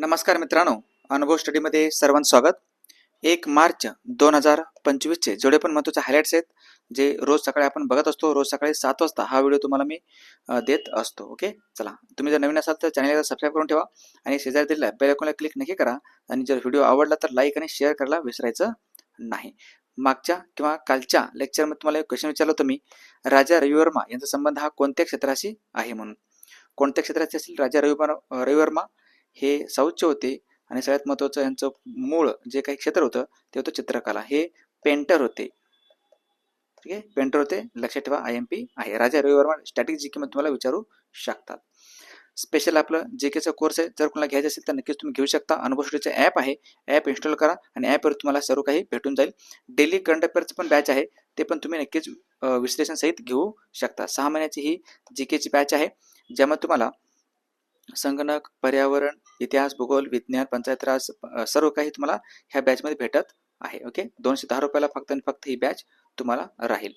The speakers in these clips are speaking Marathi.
नमस्कार मित्रांनो अनुभव स्टडीमध्ये सर्वांचं स्वागत. एक मार्च दोन हजार पंचवीसचे जेवढे पण महत्त्वाचे हायलाईट्स आहेत जे रोज सकाळी आपण बघत असतो रोज सकाळी सात वाजता हा व्हिडिओ तुम्हाला मी देत असतो ओके चला तुम्ही जर नवीन असाल तर चॅनलला सबस्क्राईब करून ठेवा आणि शेजारी दिलेला बेल आयकॉनला क्लिक नक्की करा आणि जर व्हिडिओ आवडला तर लाईक आणि शेअर करायला विसरायचं नाही. मागच्या किंवा कालच्या लेक्चरमध्ये तुम्हाला एक क्वेश्चन विचारलं होतं मी राजा रविवर्मा यांचा संबंध हा कोणत्या क्षेत्राशी आहे म्हणून? कोणत्या क्षेत्राचे असेल? राजा रविवर्मा रविवर्मा? हे शौच होते आणि सगळ्यात महत्त्वाचं यांचं मूळ जे काही क्षेत्र होतं ते होतं चित्रकला. हे पेंटर होते. ठीक आहे? पेंटर होते. लक्षात ठेवा आय एम पी आहे. राजा रविवर्मा स्टॅटिक जी मध्ये तुम्हाला विचारू शकतात. स्पेशल आपलं जे केचा कोर्स आहे. जर कोणाला घ्यायचं असेल तर नक्कीच तुम्ही घेऊ शकता. अनुभवस्टडीचं ॲप आहे. ॲप इन्स्टॉल करा आणि ॲपवर तुम्हाला सर्व काही भेटून जाईल. डेली करंट अफेअरचं पण बॅच आहे. ते पण तुम्ही नक्कीच विश्लेषण विश्लेषणसहित घेऊ शकता. सहा महिन्याची ही जी केची बॅच आहे ज्यामध्ये तुम्हाला संगणक पर्यावरण इतिहास भूगोल विज्ञान पंचायत राज सर्व काही तुम्हाला ह्या बॅचमध्ये भेटत आहे ओके दोनशे दहा रुपयाला फक्त आणि फक्त ही बॅच तुम्हाला राहील.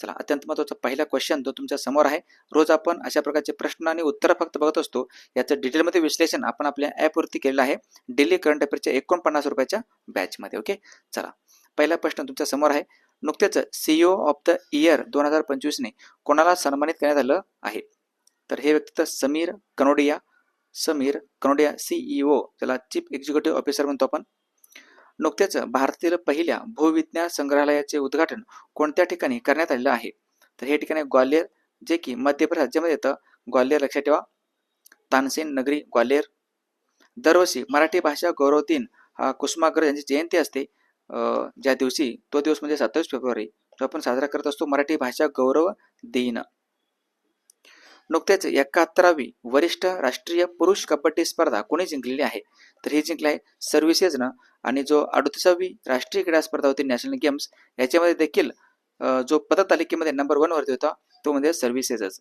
चला अत्यंत महत्त्वाचा पहिला क्वेश्चन तो तुमच्यासमोर आहे रोज आपण अशा प्रकारचे प्रश्न आणि उत्तरं फक्त बघत असतो याचं डिटेलमध्ये विश्लेषण आपण आपल्या ॲपवरती केलेलं आहे डेली करंट अफेअरच्या एकोणपन्नास रुपयाच्या बॅचमध्ये ओके चला पहिला प्रश्न तुमच्यासमोर आहे नुकतेच सीईओ ऑफ द इयर दोन हजार पंचवीसने कोणाला सन्मानित करण्यात आलं आहे? तर हे व्यक्ती तर समीर कनोडिया समीर कनोडिया सीईओ त्याला चीफ एक्झिक्युटिव्ह ऑफिसर म्हणतो आपण. नुकत्याच भारतातील पहिल्या भूविज्ञान संग्रहालयाचे उद्घाटन कोणत्या ठिकाणी करण्यात आलेलं आहे? तर हे ठिकाण आहे ग्वाल्हेर जे की मध्य प्रदेश राज्यामध्ये येतं. ग्वाल्हेर लक्षात ठेवा. तानसेन नगरी ग्वाल्हेर. दरवर्षी मराठी भाषा गौरव दिन हा कुसुमाग्रज यांची जयंती असते. ज्या दिवशी तो दिवस म्हणजे सत्तावीस फेब्रुवारी. तो आपण साजरा करत असतो मराठी भाषा गौरव दिन. नुकतेच एकाहत्तरावी वरिष्ठ राष्ट्रीय पुरुष कबड्डी स्पर्धा कोणी जिंकलेली आहे? तर ही जिंकली आहे सर्व्हिसेसनं आणि जो अडतीसावी राष्ट्रीय क्रीडा स्पर्धा होती नॅशनल गेम्स याच्यामध्ये देखील जो पदक तालिकेमध्ये नंबर वन वरती होता तो म्हणजे सर्व्हिसेसच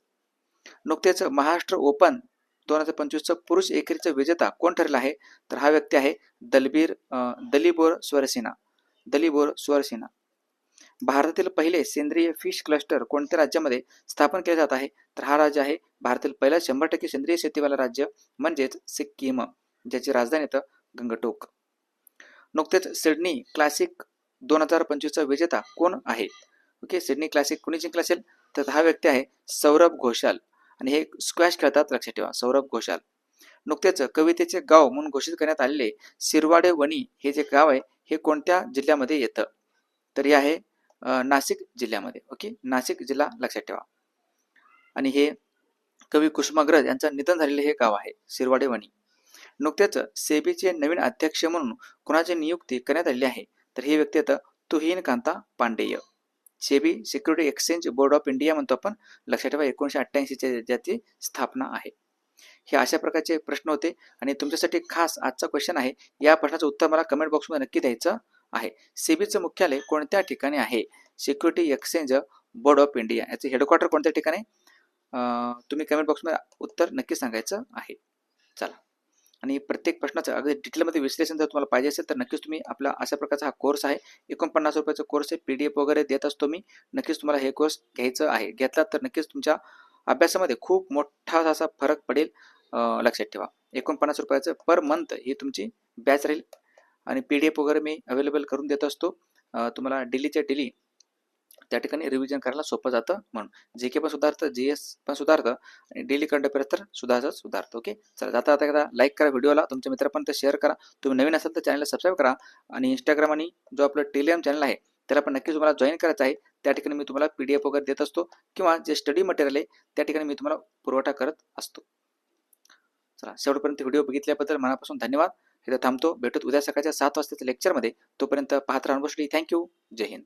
नुकतेच महाराष्ट्र ओपन दोन हजार पंचवीसचं पुरुष एकेरीचा विजेता कोण ठरला आहे? तर हा व्यक्ती आहे दलबीर दलिबोर दलीबोर स्वरसेना दलीबोर स्वरसेना भारतातील पहिले सेंद्रिय फिश क्लस्टर कोणत्या राज्यामध्ये स्थापन केले जात आहे? तर हा राज्य आहे भारतातील पहिला शंभर टक्के सेंद्रिय शेतीवाला राज्य म्हणजेच सिक्कीम ज्याची राजधानी येतं गंगटोक. नुकतेच सिडनी क्लासिक दोन हजार पंचवीसचा विजेता कोण आहे? ओके सिडनी क्लासिक कोणी जिंकला असेल? तर हा व्यक्ती आहे सौरभ घोषाल. आणि हे स्क्वॅश खेळतात लक्षात ठेवा सौरभ घोषाल. नुकतेच कवितेचे गाव म्हणून घोषित करण्यात आलेले सिरवाडे वणी हे जे गाव आहे हे कोणत्या जिल्ह्यामध्ये येतं? तर हे आहे नाशिक जिल्ह्यामध्ये. ओके? नाशिक जिल्हा लक्षात ठेवा. आणि हे कवी कुसुमाग्रज यांचं निधन झालेले हे गाव आहे शिरवाडे वणी नुकत्याच सेबीचे नवीन अध्यक्ष म्हणून कोणाची नियुक्ती करण्यात आली आहे? तर हे व्यक्ती आता Tuhin Kanta Pandey. SEBI security exchange board of India म्हणतो आपण. लक्षात ठेवा एकोणीशे अठ्ठ्याऐंशीच्या ज्याची स्थापना आहे. हे अशा प्रकारचे प्रश्न होते. आणि तुमच्यासाठी खास आजचा क्वेश्चन आहे. या प्रश्नाचं उत्तर मला कमेंट बॉक्समध्ये नक्की द्यायचं. आहे. सेबीचं मुख्यालय कोणत्या ठिकाणी आहे? Security exchange board of India याचं हेडक्वार्टर कोणत्या ठिकाणी? तुम्ही कमेंट बॉक्समध्ये उत्तर नक्की सांगायचं आहे. चला. आणि प्रत्येक प्रश्नाचं अगदी डिटेलमध्ये विश्लेषण जर तुम्हाला पाहिजे असेल तर नक्कीच तुम्ही आपला अशा प्रकारचा हा कोर्स आहे. एकोणपन्नास रुपयाचा कोर्स आहे. पी डी एफ वगैरे देत असतो मी नक्कीच तुम्हाला हे कोर्स घ्यायचं आहे. घेतला तर नक्कीच तुमच्या अभ्यासामध्ये खूप मोठा असा फरक पडेल. लक्षात ठेवा. एकोणपन्नास रुपयाचं पर मंथ ही तुमची बॅच राहील. आणि पी डी एफ वगैरे मी अवेलेबल करून देत असतो. तुम्हाला डेलीच्या डेली त्या ठिकाणी रिव्हिजन करायला सोपं जातं म्हणून. जे के पण सुधारतं जी एस पण सुधारतं आणि डेली करंट अफेअर्स तर सुधारतं सुधारतं ओके चला जाता जाता एकदा लाईक करा व्हिडिओला तुमच्या मित्रापर्यंत शेअर करा. तुम्ही नवीन असाल तर चॅनलला सबस्क्राईब करा आणि इंस्टाग्राम आणि जो आपलं टेलिग्राम चॅनल आहे त्याला पण नक्कीच तुम्हाला जॉईन करायचं आहे. त्या ठिकाणी मी तुम्हाला पी डी एफ वगैरे देत असतो किंवा जे स्टडी मटेरियल आहे त्या ठिकाणी मी तुम्हाला पुरवठा करत असतो. चला शेवटपर्यंत व्हिडिओ बघितल्याबद्दल मनापासून धन्यवाद. इथं थांबतो. भेटत उद्या सकाळच्या सात वाजताच्या लेक्चरमध्ये तोपर्यंत पाहत राहा थँक्यू जय हिंद.